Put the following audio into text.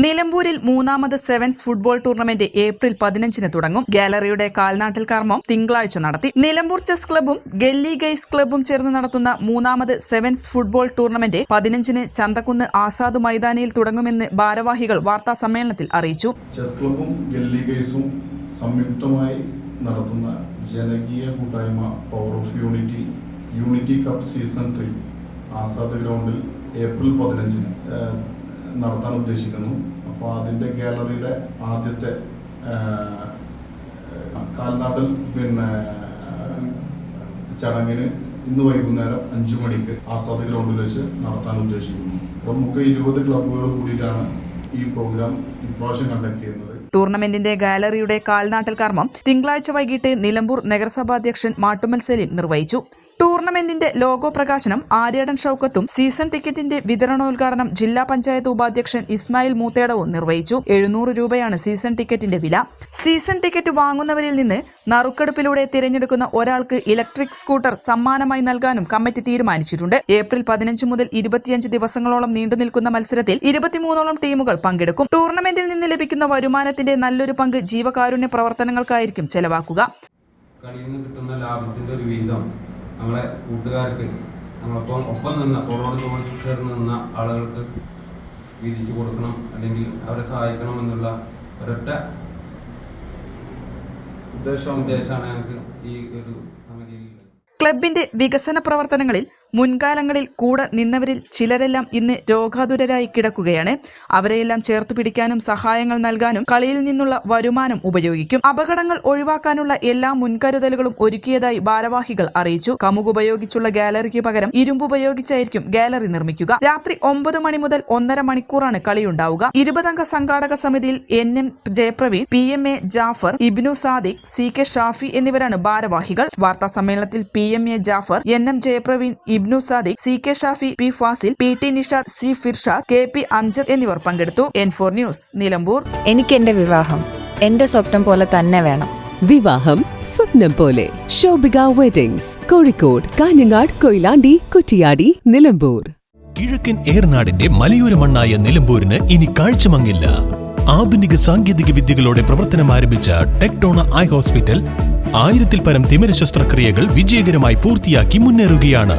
നിലമ്പൂരിൽ മൂന്നാമത് sevens football tournament April പതിനഞ്ചിന് തുടങ്ങും. ഗാലറിയുടെ കാൽനാട്ടിൽ കർമ്മം തിങ്കളാഴ്ച നടത്തി. നിലമ്പൂർ ചെസ് ക്ലബും ഗല്ലി ഗൈസ് ക്ലബും ചേർന്ന് നടത്തുന്ന മൂന്നാമത് സെവൻസ് ഫുട്ബോൾ ടൂർണമെന്റ് പതിനഞ്ചിന് ചന്തക്കുന്ന് ആസാദ് മൈതാനിയിൽ തുടങ്ങുമെന്ന് ഭാരവാഹികൾ വാർത്താ സമ്മേളനത്തിൽ അറിയിച്ചു. ചെസ് ക്ലബും ഗെല്ലി സംയുക്തമായി നടത്തുന്ന ജനകീയ കൂട്ടായ്മ power of unity unity cup season three Azad ഗ്രൗണ്ടിൽ ഏപ്രിൽ പതിനഞ്ചിന്. നടത്താൻ ഉദ്ദേശിക്കുന്നു. അപ്പോൾ അതിന്റെ ഗാലറിയുടെ ആദ്യത്തെ കാൽനാടൽ പിന്നെ ചടങ്ങിന് ഇന്ന് വൈകുന്നേരം അഞ്ചു മണിക്ക് ആസാദ് ഗ്രൗണ്ടിൽ വെച്ച് നടത്താൻ ഉദ്ദേശിക്കുന്നു. പ്രമുഖ ഇരുപത് ക്ലബ്ബുകൾ കൂടിയിട്ടാണ് ഈ പ്രോഗ്രാം ഇപ്രാവശ്യം കണ്ടക്ട് ചെയ്യുന്നത്. ടൂർണമെന്റിന്റെ ഗാലറിയുടെ കാൽനാട്ടൽ കർമ്മം തിങ്കളാഴ്ച വൈകിട്ട് നിലമ്പൂർ നഗരസഭാധ്യക്ഷൻ മാട്ടുമൽ സലീം നിർവഹിച്ചു. ടൂർണമെന്റിന്റെ ലോഗോ പ്രകാശനം ആര്യാടൻ ഷൌക്കത്തും സീസൺ ടിക്കറ്റിന്റെ വിതരണോദ്ഘാടനം ജില്ലാ പഞ്ചായത്ത് ഉപാധ്യക്ഷൻ ഇസ്മായിൽ മൂത്തേടവും നിർവഹിച്ചു. എഴുന്നൂറ് രൂപയാണ് സീസൺ ടിക്കറ്റിന്റെ വില. സീസൺ ടിക്കറ്റ് വാങ്ങുന്നവരിൽ നിന്ന് നറുക്കെടുപ്പിലൂടെ തിരഞ്ഞെടുക്കുന്ന ഒരാൾക്ക് ഇലക്ട്രിക് സ്കൂട്ടർ സമ്മാനമായി നൽകാനും കമ്മിറ്റി തീരുമാനിച്ചിട്ടുണ്ട്. ഏപ്രിൽ പതിനഞ്ച് മുതൽ ഇരുപത്തിയഞ്ച് ദിവസങ്ങളോളം നീണ്ടു നിൽക്കുന്ന മത്സരത്തിൽ ഇരുപത്തിമൂന്നോളം ടീമുകൾ പങ്കെടുക്കും. ടൂർണമെന്റിൽ നിന്ന് ലഭിക്കുന്ന വരുമാനത്തിന്റെ നല്ലൊരു പങ്ക് ജീവകാരുണ്യ പ്രവർത്തനങ്ങൾക്കായിരിക്കും ചെലവാക്കുക. കളിയിൽ നിന്ന് കിട്ടുന്ന ലാഭത്തിന്റെ ഒരു വിഹിതം നമ്മളെ കൂട്ടുകാർക്ക് നമ്മളൊപ്പം ഒപ്പം നിന്ന തോളോട് തോൾ ചേർന്ന് നിന്ന ആളുകൾക്ക് വീതിച്ചു കൊടുക്കണം അല്ലെങ്കിൽ അവരെ സഹായിക്കണം എന്നുള്ള ഒരൊറ്റ ഉദ്ദേശം ഉദ്ദേശമാണ് ഞങ്ങൾക്ക് ഈ ഒരു സമിതിയിൽ. ക്ലബിന്റെ വികസന പ്രവർത്തനങ്ങളിൽ മുൻകാലങ്ങളിൽ കൂടെ നിന്നവരിൽ ചിലരെല്ലാം ഇന്ന് രോഗാതുരരായി കിടക്കുകയാണ്. അവരെയെല്ലാം ചേർത്ത് പിടിക്കാനും സഹായങ്ങൾ നൽകാനും കളിയിൽ നിന്നുള്ള വരുമാനം ഉപയോഗിക്കും. അപകടങ്ങൾ ഒഴിവാക്കാനുള്ള എല്ലാ മുൻകരുതലുകളും ഒരുക്കിയതായി ഭാരവാഹികൾ അറിയിച്ചു. കമുക് ഉപയോഗിച്ചുള്ള ഗാലറിക്ക് പകരം ഇരുമ്പ് ഉപയോഗിച്ചായിരിക്കും ഗാലറി നിർമ്മിക്കുക. രാത്രി ഒമ്പത് മണി മുതൽ ഒന്നര മണിക്കൂറാണ് കളിയുണ്ടാവുക. ഇരുപതംഗ സംഘാടക സമിതിയിൽ N. M. Jayapraveen P. M. A. Jafar Ibnu Sadiq C. K. Shafi എന്നിവരാണ് ഭാരവാഹികൾ. വാർത്താ സമ്മേളനത്തിൽ P. M. A. Jafar N. M. Jayapraveen Ibnu Sadiq C K Shafi P Fasil P T Nishad C Firshad K P Amjad എന്നിവർ പങ്കെടുത്തു. N four news Nilambur. എനിക്ക് എന്റെ വിവാഹം എന്റെ സ്വപ്നം പോലെ തന്നെ വേണം. വിവാഹം സ്വപ്നം പോലെ. ശോഭിക വെഡിങ്സ് കോഴിക്കോട് കാഞ്ഞങ്ങാട് കൊയിലാണ്ടി കുറ്റിയാടി നിലമ്പൂർ. കിഴക്കൻ ഏർനാടിന്റെ മലയോര മണ്ണായ നിലമ്പൂരിന് ഇനി കാഴ്ചമങ്ങില്ല. ആധുനിക സാങ്കേതിക വിദ്യകളോടെ പ്രവർത്തനം ആരംഭിച്ച ടെക്ടോണ ഐ ഹോസ്പിറ്റൽ ആയിരത്തിൽ പരം തിമിര ശസ്ത്രക്രിയകൾ വിജയകരമായി പൂർത്തിയാക്കി മുന്നേറുകയാണ്.